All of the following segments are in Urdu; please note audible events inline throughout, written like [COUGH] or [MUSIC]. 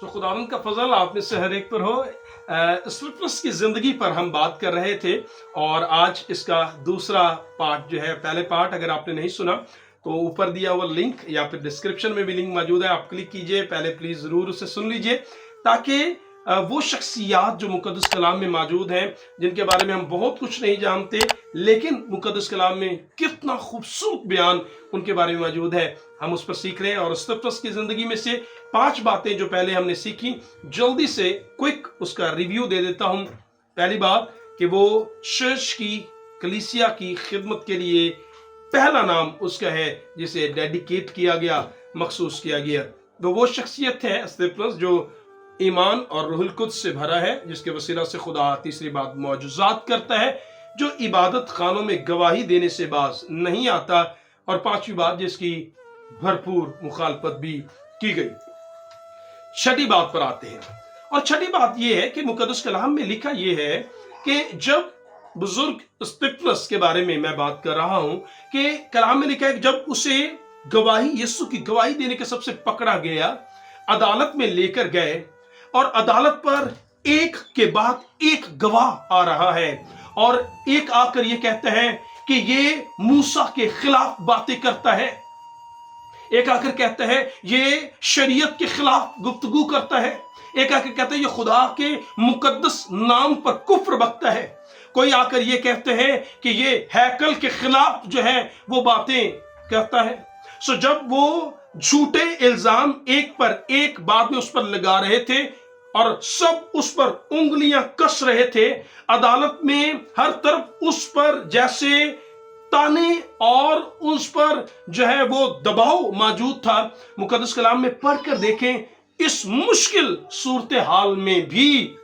سو خداون کا فضل آپ میں سے ہر ایک پر ہو۔ سلیپنس کی زندگی پر ہم بات کر رہے تھے اور آج اس کا دوسرا پارٹ جو ہے، پہلے پارٹ اگر آپ نے نہیں سنا، تو اوپر دیا ہوا لنک یا پھر ڈسکرپشن میں بھی لنک موجود ہے، آپ کلک کیجیے۔ پہلے پلیز ضرور اسے سن لیجیے تاکہ وہ شخصیات جو مقدس کلام میں موجود ہیں، جن کے بارے میں ہم بہت کچھ نہیں جانتے لیکن مقدس کلام میں کتنا خوبصورت بیان ان کے بارے میں موجود ہے۔ ہم اس پر سیکھ رہے ہیں اور استفس کی زندگی میں سے پانچ باتیں جو پہلے ہم نے سیکھی، جلدی سے کوئک اس کا ریویو دے دیتا ہوں۔ پہلی بات کہ وہ چرچ کی، کلیسیا کی خدمت کے لیے پہلا نام اس کا ہے جسے ڈیڈیکیٹ کیا گیا، مخصوص کیا گیا۔ تو وہ شخصیت ہے استفلس جو ایمان اور روح القدس سے بھرا ہے، جس کے وسیلہ سے خدا تیسری بات معجزات کرتا ہے۔ جو عبادت خانوں میں گواہی دینے سے باز نہیں آتا اور پانچویں بات جس کی بھرپور مخالفت بھی کی گئی۔ چھٹی بات پر آتے ہیں۔ اور چھٹی بات یہ ہے کہ مقدس کلام میں لکھا یہ ہے کہ جب بزرگ استفلس کے بارے میں میں بات کر رہا ہوں کہ کلام میں لکھا ہے کہ جب اسے گواہی، یسو کی گواہی دینے کے سب سے پکڑا گیا، عدالت میں لے کر گئے اور عدالت پر ایک کے بعد ایک گواہ آ رہا ہے۔ اور ایک آ کر یہ کہتا ہے کہ یہ موسا کے خلاف باتیں کرتا ہے۔ ایک آ کر کہتا ہے یہ شریعت کے خلاف گفتگو کرتا ہے۔ ایک آ کر کہتا ہے یہ خدا کے مقدس نام پر کفر بکتا ہے۔ کوئی آ کر یہ کہتے ہیں کہ یہ ہیکل کے خلاف جو ہے وہ باتیں کرتا ہے۔ سو جب وہ جھوٹے الزام ایک پر ایک بعد میں اس پر لگا رہے تھے اور سب اس پر انگلیاں کس رہے تھے۔ عدالت میں ہر طرف اس پر جیسے تانے اور اس پر جو ہے وہ دباؤ موجود تھا۔ مقدس کلام میں پڑھ کر دیکھیں، اس مشکل صورتحال میں بھی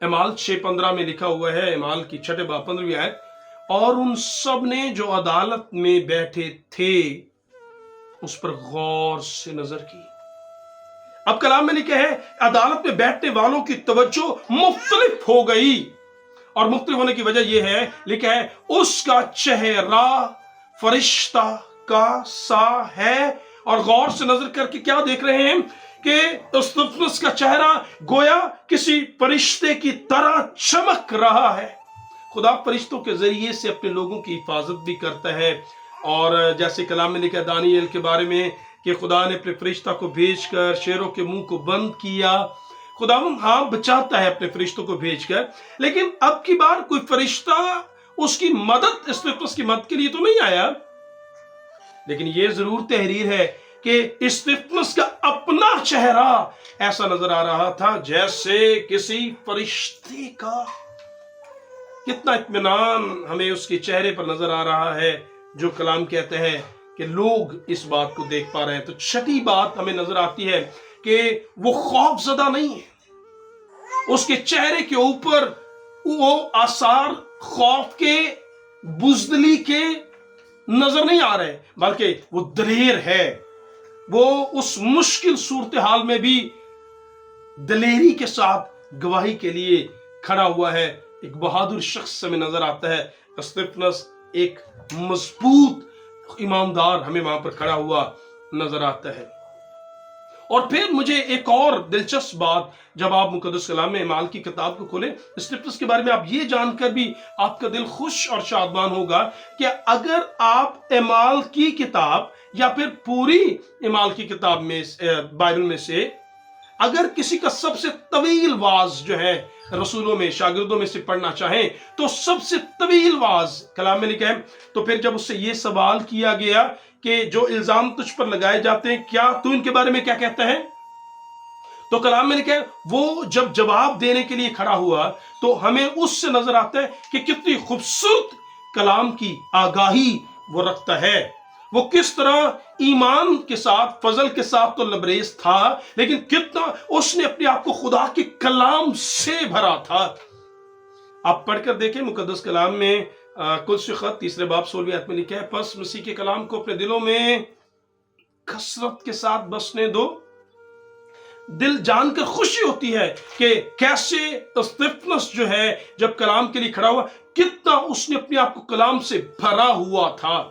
امال چھ پندرہ میں لکھا ہوا ہے امال کی چھٹے با پندرہ آئے اور ان سب نے جو عدالت میں بیٹھے تھے، اس پر غور سے نظر کی۔ اب کلام میں لکھے ہیں، عدالت میں بیٹھنے والوں کی توجہ مختلف ہو گئی۔ اور مختلف ہونے کی وجہ یہ ہے، لکھا ہے، اس کا چہرہ فرشتہ کا سا ہے۔ اور غور سے نظر کر کے کیا دیکھ رہے ہیں؟ کہ استفنس کا چہرہ گویا کسی فرشتے کی طرح چمک رہا ہے۔ خدا فرشتوں کے ذریعے سے اپنے لوگوں کی حفاظت بھی کرتا ہے۔ اور جیسے کلام نے لکھا دانیل کے بارے میں کہ خدا نے اپنے فرشتہ کو بھیج کر شیروں کے منہ کو بند کیا۔ خدا ہاں بچاتا ہے اپنے فرشتوں کو بھیج کر، لیکن اب کی بار کوئی فرشتہ اس کی مدد استفس کی مدد کے لیے تو نہیں آیا۔ لیکن یہ ضرور تحریر ہے کہ استفس کا اپنا چہرہ ایسا نظر آ رہا تھا جیسے کسی فرشتے کا۔ کتنا اطمینان ہمیں اس کے چہرے پر نظر آ رہا ہے، جو کلام کہتے ہیں کہ لوگ اس بات کو دیکھ پا رہے ہیں۔ تو چھٹی بات ہمیں نظر آتی ہے کہ وہ خوف زدہ نہیں ہے۔ اس کے چہرے کے اوپر وہ آثار خوف کے، بزدلی کے نظر نہیں آ رہے، بلکہ وہ دلیر ہے۔ وہ اس مشکل صورتحال میں بھی دلیری کے ساتھ گواہی کے لیے کھڑا ہوا ہے۔ ایک بہادر شخص ہمیں نظر آتا ہے۔ استفنس ایک مضبوط ایماندار ہمیں وہاں پر کھڑا ہوا نظر آتا ہے۔ اور پھر مجھے ایک اور دلچسپ بات، جب آپ مقدس کلام اعمال کی کتاب کو کھولیں، اسکرپٹس کے بارے میں آپ یہ جان کر بھی آپ کا دل خوش اور شادمان ہوگا کہ اگر آپ امال کی کتاب یا پھر پوری امال کی کتاب میں بائبل میں سے اگر کسی کا سب سے طویل واز جو ہے رسولوں میں، شاگردوں میں سے پڑھنا چاہیں تو سب سے طویل واز کلام میں لکھا ہے۔ تو پھر جب اس سے یہ سوال کیا گیا کہ جو الزام تجھ پر لگائے جاتے ہیں، کیا تو ان کے بارے میں کیا کہتا ہے؟ تو کلام میں لکھا ہے، وہ جب جواب دینے کے لیے کھڑا ہوا تو ہمیں اس سے نظر آتا ہے کہ کتنی خوبصورت کلام کی آگاہی وہ رکھتا ہے۔ وہ کس طرح ایمان کے ساتھ، فضل کے ساتھ تو لبریز تھا، لیکن کتنا اس نے اپنے آپ کو خدا کے کلام سے بھرا تھا۔ آپ پڑھ کر دیکھیں مقدس کلام میں کچھ خط، تیسرے باپ سولوی آیت میں لکھا ہے، پس مسیح کے کلام کو اپنے دلوں میں کثرت کے ساتھ بسنے دو۔ دل جان کر خوشی ہوتی ہے کہ کیسے استفنس جو ہے، جب کلام کے لیے کھڑا ہوا، کتنا اس نے اپنے آپ کو کلام سے بھرا ہوا تھا۔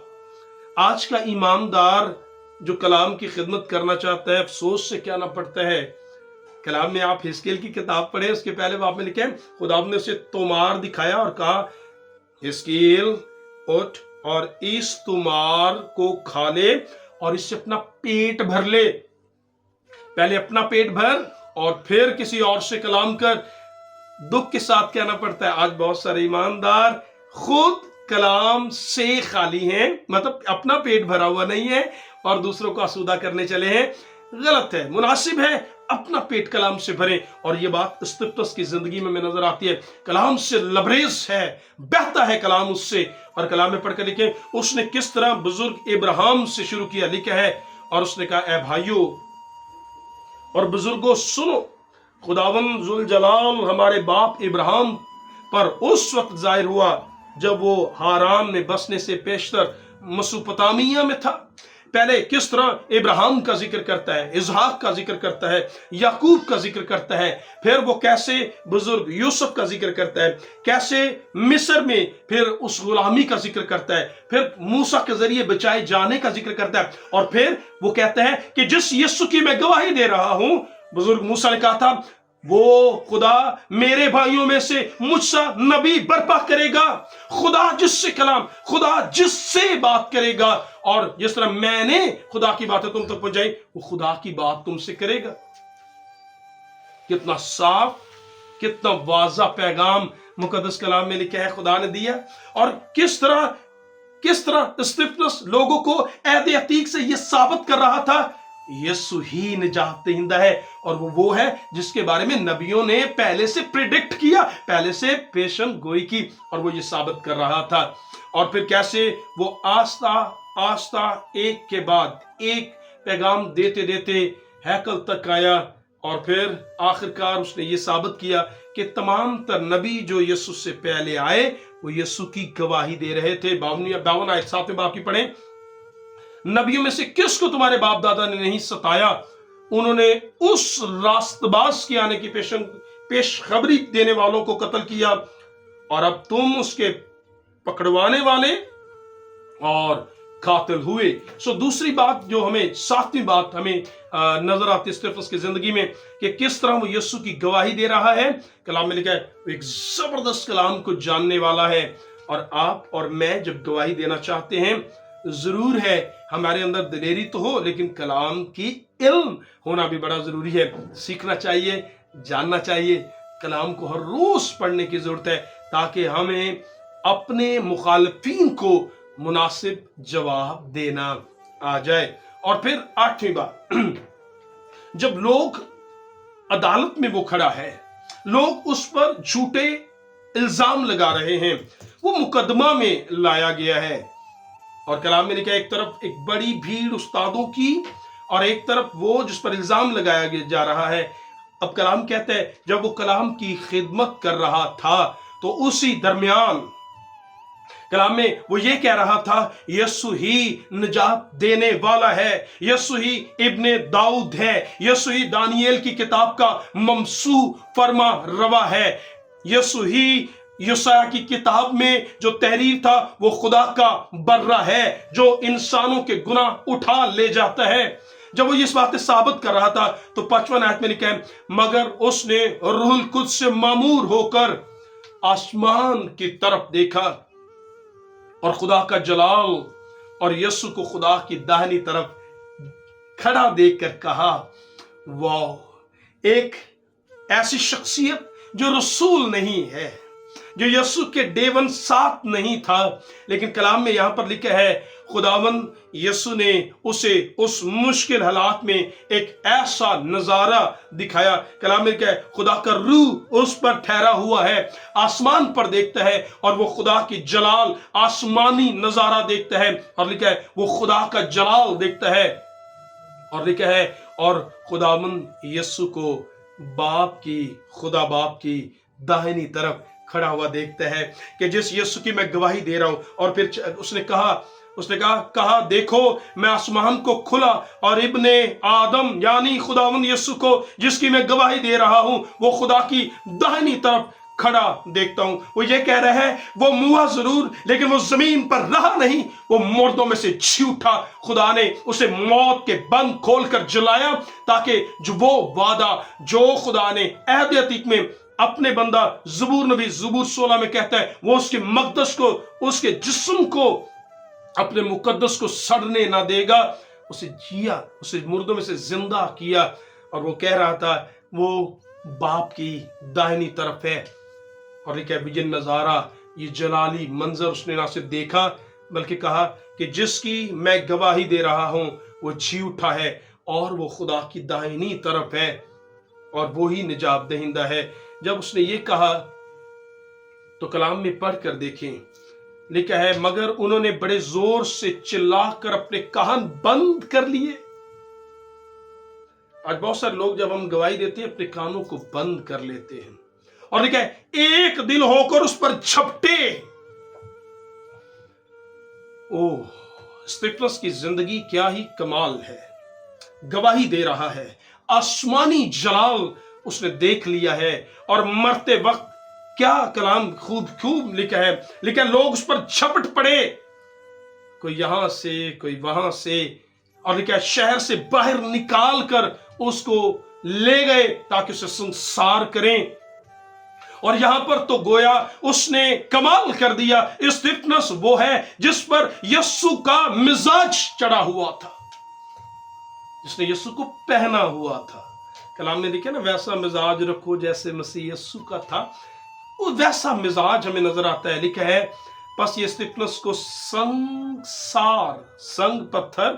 آج کا ایماندار جو کلام کی خدمت کرنا چاہتا ہے، افسوس سے کیا نا پڑتا ہے۔ کلام میں آپ ہسکیل کی کتاب پڑھیں، اس کے پہلے باپ میں لکھیں خدا نے اسے تومار دکھایا اور کہا، ہسکیل، اٹھ اور اس تمار کو کھا لے اور اس سے اپنا پیٹ بھر لے۔ پہلے اپنا پیٹ بھر اور پھر کسی اور سے کلام کر۔ دکھ کے ساتھ کہنا پڑتا ہے۔ آج بہت سارے ایماندار خود کلام سے خالی ہیں مطلب اپنا پیٹ بھرا ہوا نہیں ہے اور دوسروں کو آسودہ کرنے چلے ہیں۔ غلط ہے، مناسب ہے اپنا پیٹ کلام سے بھریں۔ اور یہ بات استفتس کی زندگی میں میں نظر آتی ہے۔ کلام سے لبریز ہے، بہتا ہے کلام اس سے۔ اور کلام میں پڑھ کر لکھیں، اس نے کس طرح بزرگ ابراہم سے شروع کیا؟ لکھا ہے۔ اور اس نے کہا، اے بھائیو، اور بزرگوں، سنو۔ خداون ذوالجلال ہمارے باپ ابراہم پر اس وقت ظاہر ہوا۔ جب وہ ہاران میں بسنے سے پیشتر مسوپتامیہ میں تھا۔ پہلے کس طرح ابراہم کا ذکر کرتا ہے اظہاق کا ذکر کرتا ہے، یعقوب کا ذکر کرتا ہے، پھر وہ کیسے بزرگ یوسف کا ذکر کرتا ہے، کیسے مصر میں پھر اس غلامی کا ذکر کرتا ہے، پھر موسیٰ کے ذریعے بچائے جانے کا ذکر کرتا ہے۔ اور پھر وہ کہتا ہے کہ جس یسو کی میں گواہی دے رہا ہوں، بزرگ موسیٰ نے کہا تھا وہ خدا میرے بھائیوں میں سے مجھ سا نبی برپا کرے گا۔ خدا جس سے کلام، خدا جس سے بات کرے گا۔ اور جس طرح میں نے خدا کی باتیں تم تک پہنچائی، وہ خدا کی بات تم سے کرے گا۔ کتنا صاف، کتنا واضح پیغام مقدس کلام میں لکھا ہے، خدا نے دیا۔ اور کس طرح کس طرح استفنس لوگوں کو عہد عتیق سے یہ ثابت کر رہا تھا یسو ہی نجات دہندہ ہے اور وہ وہ ہے جس کے بارے میں نبیوں نے پہلے سے پریڈکٹ کیا، پہلے سے پیشن گوئی کی اور وہ یہ ثابت کر رہا تھا۔ اور پھر کیسے؟ وہ آستہ آستہ ایک کے بعد ایک پیغام دیتے دیتے ہیکل تک آیا۔ اور پھر آخرکار اس نے یہ ثابت کیا کہ تمام تر نبی جو یسو سے پہلے آئے، وہ یسو کی گواہی دے رہے تھے۔ باون باون آئے ساتھ میں باپ کی پڑھیں۔ نبیوں میں سے کس کو تمہارے باپ دادا نے نہیں ستایا؟ انہوں نے اس راست باز کے آنے کی پیشن پیش خبری دینے والوں کو قتل کیا اور اب تم اس کے پکڑوانے والے اور قاتل ہوئے۔ سو دوسری بات جو ہمیں، ساتویں بات ہمیں نظر آتی استفس کی زندگی میں کہ کس طرح وہ یسو کی گواہی دے رہا ہے۔ کلام میں لکھا ہے، وہ ایک زبردست کلام کو جاننے والا ہے۔ اور آپ اور میں جب گواہی دینا چاہتے ہیں ضرور ہے۔ ہمارے اندر دلیری تو ہو، لیکن کلام کی علم ہونا بھی بڑا ضروری ہے۔ سیکھنا چاہیے، جاننا چاہیے۔ کلام کو ہر روز پڑھنے کی ضرورت ہے، تاکہ ہمیں اپنے مخالفین کو مناسب جواب دینا آ جائے۔ اور پھر آٹھویں بات۔ [CLEARS THROAT] جب لوگ عدالت میں وہ کھڑا ہے، لوگ اس پر جھوٹے الزام لگا رہے ہیں۔ وہ مقدمہ میں لایا گیا ہے۔ اور کلام میں لکھا ایک طرف ایک بڑی بھیڑ استادوں کی اور ایک طرف وہ جس پر الزام لگایا جا رہا ہے۔ اب کلام کہتا ہے، جب وہ کلام کی خدمت کر رہا تھا، تو اسی درمیان کلام میں وہ یہ کہہ رہا تھا، یسو ہی نجات دینے والا ہے، یسو ہی ابن داؤد ہے، یسو ہی دانیل کی کتاب کا ممسو فرما روا ہے، یسو ہی یسا کی کتاب میں جو تحریر تھا، وہ خدا کا برہ ہے جو انسانوں کے گناہ اٹھا لے جاتا ہے۔ جب وہ اس بات ثابت کر رہا تھا، تو پچپن آیت میں لکھا ہے، مگر اس نے روح القدس سے معمور ہو کر آسمان کی طرف دیکھا اور خدا کا جلال اور یسو کو خدا کی داہنی طرف کھڑا دیکھ کر کہا واو ایک ایسی شخصیت جو رسول نہیں ہے۔ جو یسو کے ڈیون ساتھ نہیں تھا، لیکن کلام میں یہاں پر لکھا ہے، خداون یسو نے اسے اس مشکل حالات میں ایک ایسا نظارہ دکھایا۔ کلام میں ہے، خدا کا روح اس پر ٹھہرا ہوا ہے، آسمان پر دیکھتا ہے اور وہ خدا کی جلال، آسمانی نظارہ دیکھتا ہے۔ اور لکھا ہے، وہ خدا کا جلال دیکھتا ہے۔ اور لکھا ہے، اور خداون یسو کو باپ کی، خدا باپ کی داہنی طرف کھڑا ہوا دیکھتا ہے کہ جس یسو کی میں گواہی دے رہا ہوں، اور پھر اس نے کہا، اس نے کہا کہا، دیکھو، میں آسمان کو کھلا اور ابن آدم یعنی خداون یسو کو، جس کی میں گواہی دے رہا ہوں، وہ خدا کی دہنی طرف کھڑا دیکھتا ہوں۔ وہ یہ کہہ رہا ہے، وہ موہ ضرور، لیکن وہ زمین پر رہا نہیں، وہ مردوں میں سے جھی خدا نے اسے موت کے بند کھول کر جلایا تاکہ جو وہ وعدہ، جو خدا نے عہد عتیق میں اپنے بندہ زبور نبی زبور سولہ میں کہتا ہے، وہ اس کے مقدس کو، اس کے جسم کو اپنے مقدس کو سڑنے نہ دے گا۔ اسے جیا، اسے مردوں میں سے زندہ کیا۔ اور وہ کہہ رہا تھا، وہ باپ کی دائنی طرف ہے۔ اور یہ کہ نظارہ، یہ جلالی منظر اس نے نہ صرف دیکھا، بلکہ کہا کہ جس کی میں گواہی دے رہا ہوں، وہ جی اٹھا ہے اور وہ خدا کی دائنی طرف ہے۔ اور وہی نجات دہندہ ہے۔ جب اس نے یہ کہا، تو کلام میں پڑھ کر دیکھیں۔ لکھا ہے، مگر انہوں نے بڑے زور سے چلا کر اپنے کہان بند کر لیے۔ آج بہت سارے لوگ جب ہم گواہی دیتے ہیں، اپنے کانوں کو بند کر لیتے ہیں۔ اور لکھا ہے، ایک دل ہو کر اس پر جھپٹے۔ او اسٹیفنس کی زندگی کیا ہی کمال ہے۔ گواہی دے رہا ہے، آسمانی جلال اس نے دیکھ لیا ہے اور مرتے وقت کیا کلام خوب خوب لکھا ہے لکھا لوگ اس پر چھپٹ پڑے۔ کوئی یہاں سے، کوئی وہاں سے، اور لکھا شہر سے باہر نکال کر اس کو لے گئے تاکہ اسے سنسار کریں۔ اور یہاں پر تو گویا اس نے کمال کر دیا استفنس وہ ہے جس پر یسو کا مزاج چڑھا ہوا تھا، جس نے یسو کو پہنا ہوا تھا۔ کلام میں لکھے نا، ویسا مزاج رکھو جیسے مسیح یسو کا تھا۔ وہ ویسا مزاج ہمیں نظر آتا ہے، لکھا ہے، پس یہ اسٹیفنس کو سنگ سار، سنگ پتھر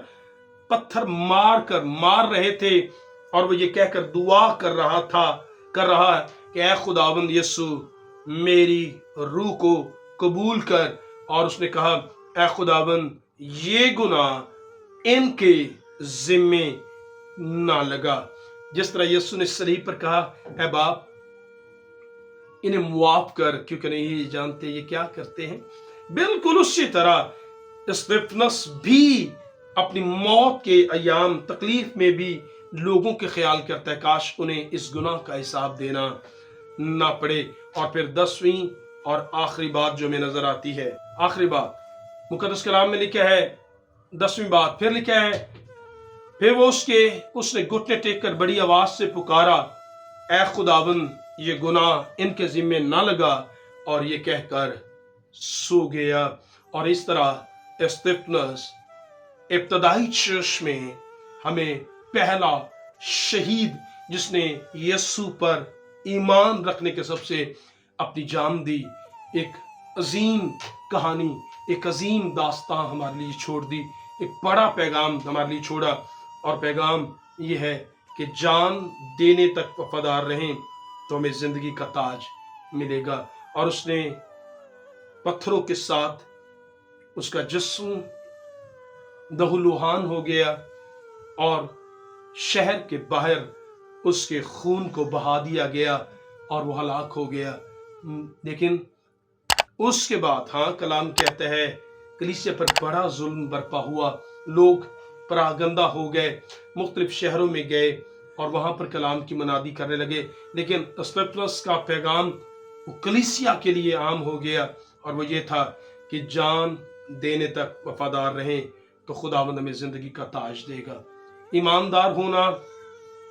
پتھر مار کر مار رہے تھے۔ اور وہ یہ کہہ کر دعا کر رہا تھا، کر رہا ہے کہ اے خداوند یسو میری روح کو قبول کر۔ اور اس نے کہا، اے خداوند، یہ گناہ ان کے ذمے نہ لگا۔ جس طرح یسو نے سلیح پر کہا، اے باپ، انہیں معاف کر، کیونکہ نہیں یہ جانتے یہ کیا کرتے ہیں. بالکل اسی طرح اسٹیفنس بھی اپنی موت کے ایام تکلیف میں بھی لوگوں کے خیال کرتا ہے، کاش انہیں اس گناہ کا حساب دینا نہ پڑے. اور پھر دسویں اور آخری بات جو میں نظر آتی ہے، آخری بات مقدس کلام میں لکھا ہے، دسویں بات پھر لکھا ہے پھر وہ اس کے اس نے گھٹنے ٹیک کر بڑی آواز سے پکارا، اے خداون، یہ گناہ ان کے ذمے نہ لگا۔ اور یہ کہہ کر سو گیا۔ اور اس طرح استفنس ابتدائی چرش میں ہمیں پہلا شہید، جس نے یسو پر ایمان رکھنے کے سب سے اپنی جان دی، ایک عظیم کہانی، ایک عظیم داستان ہمارے لیے چھوڑ دی، ایک بڑا پیغام ہمارے لیے چھوڑا۔ اور پیغام یہ ہے کہ جان دینے تک وفادار رہیں تو ہمیں زندگی کا تاج ملے گا۔ اور اس نے پتھروں کے ساتھ اس کا جسم دہلوہان ہو گیا اور شہر کے باہر اس کے خون کو بہا دیا گیا اور وہ ہلاک ہو گیا۔ لیکن اس کے بعد ہاں کلام کہتا ہے کلیسے پر بڑا ظلم برپا ہوا۔ لوگ پراگندہ ہو گئے، مختلف شہروں میں گئے اور وہاں پر کلام کی منادی کرنے لگے۔ لیکن اسپیپلس کا پیغام وہ کلیسیا کے لیے عام ہو گیا اور وہ یہ تھا کہ جان دینے تک وفادار رہیں تو خدا خداوند ہمیں زندگی کا تاج دے گا۔ ایماندار ہونا،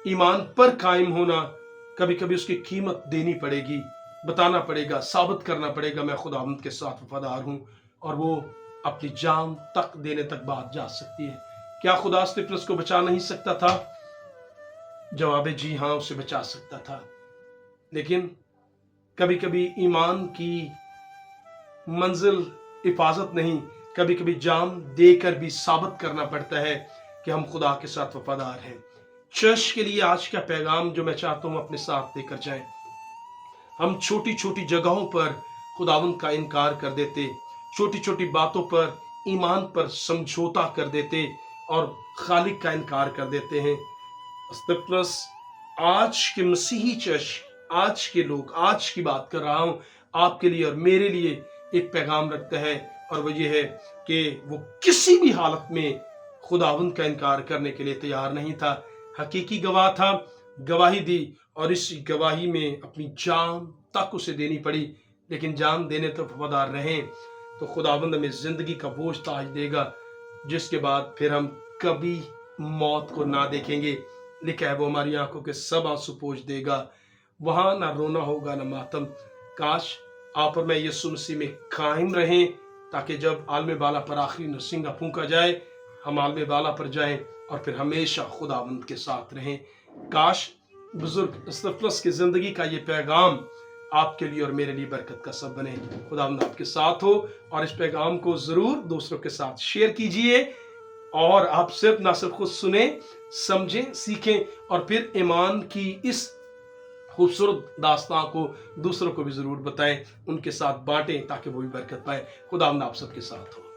ایمان پر قائم ہونا کبھی کبھی اس کی قیمت دینی پڑے گی، بتانا پڑے گا، ثابت کرنا پڑے گا میں خداوند کے ساتھ وفادار ہوں اور وہ اپنی جان تک دینے تک بات جا سکتی ہے۔ کیا خدا استفلس کو بچا نہیں سکتا تھا؟ جواب جی ہاں اسے بچا سکتا تھا۔ لیکن کبھی کبھی ایمان کی منزل حفاظت نہیں کبھی کبھی جام دے کر بھی ثابت کرنا پڑتا ہے کہ ہم خدا کے ساتھ وفادار ہیں۔ چرچ کے لیے آج کا پیغام جو میں چاہتا ہوں اپنے ساتھ لے کر جائیں۔ ہم چھوٹی چھوٹی جگہوں پر خداون کا انکار کر دیتے چھوٹی چھوٹی باتوں پر ایمان پر سمجھوتا کر دیتے اور خالق کا انکار کر دیتے ہیں۔ استفلس آج کے مسیحی چش آج کے لوگ، آج کی بات کر رہا ہوں آپ کے لیے اور میرے لیے ایک پیغام رکھتا ہے۔ اور وہ یہ ہے کہ وہ کسی بھی حالت میں خداون کا انکار کرنے کے لیے تیار نہیں تھا۔ حقیقی گواہ تھا، گواہی دی اور اس گواہی میں اپنی جان تک اسے دینی پڑی، لیکن جان دینے تو وفادار رہیں تو خداوند ہمیں زندگی کا بوجھ تاج دے گا۔ جس کے بعد پھر ہم کبھی موت کو نہ دیکھیں گے۔ لکھا ہے، وہ ہماری آنکھوں کے سب آنسو پوچھ دے گا۔ وہاں نہ رونا ہوگا، نہ ماتم۔ کاش آپ اور میں یسو مسیح میں قائم رہیں، تاکہ جب عالم بالا پر آخری نرسنگا پھونکا جائے، ہم عالم بالا پر جائیں اور پھر ہمیشہ خداوند کے ساتھ رہیں۔ کاش بزرگ اسطفلس کی زندگی کا یہ پیغام آپ کے لیے اور میرے لیے برکت کا سب بنے۔ خدا خداوند آپ کے ساتھ ہو اور اس پیغام کو ضرور دوسروں کے ساتھ شیئر کیجیے اور آپ صرف نہ صرف خود سنیں، سمجھیں، سیکھیں اور پھر ایمان کی اس خوبصورت داستان کو دوسروں کو بھی ضرور بتائیں، ان کے ساتھ بانٹیں تاکہ وہ بھی برکت پائیں۔ خدا آپ سب کے ساتھ ہو۔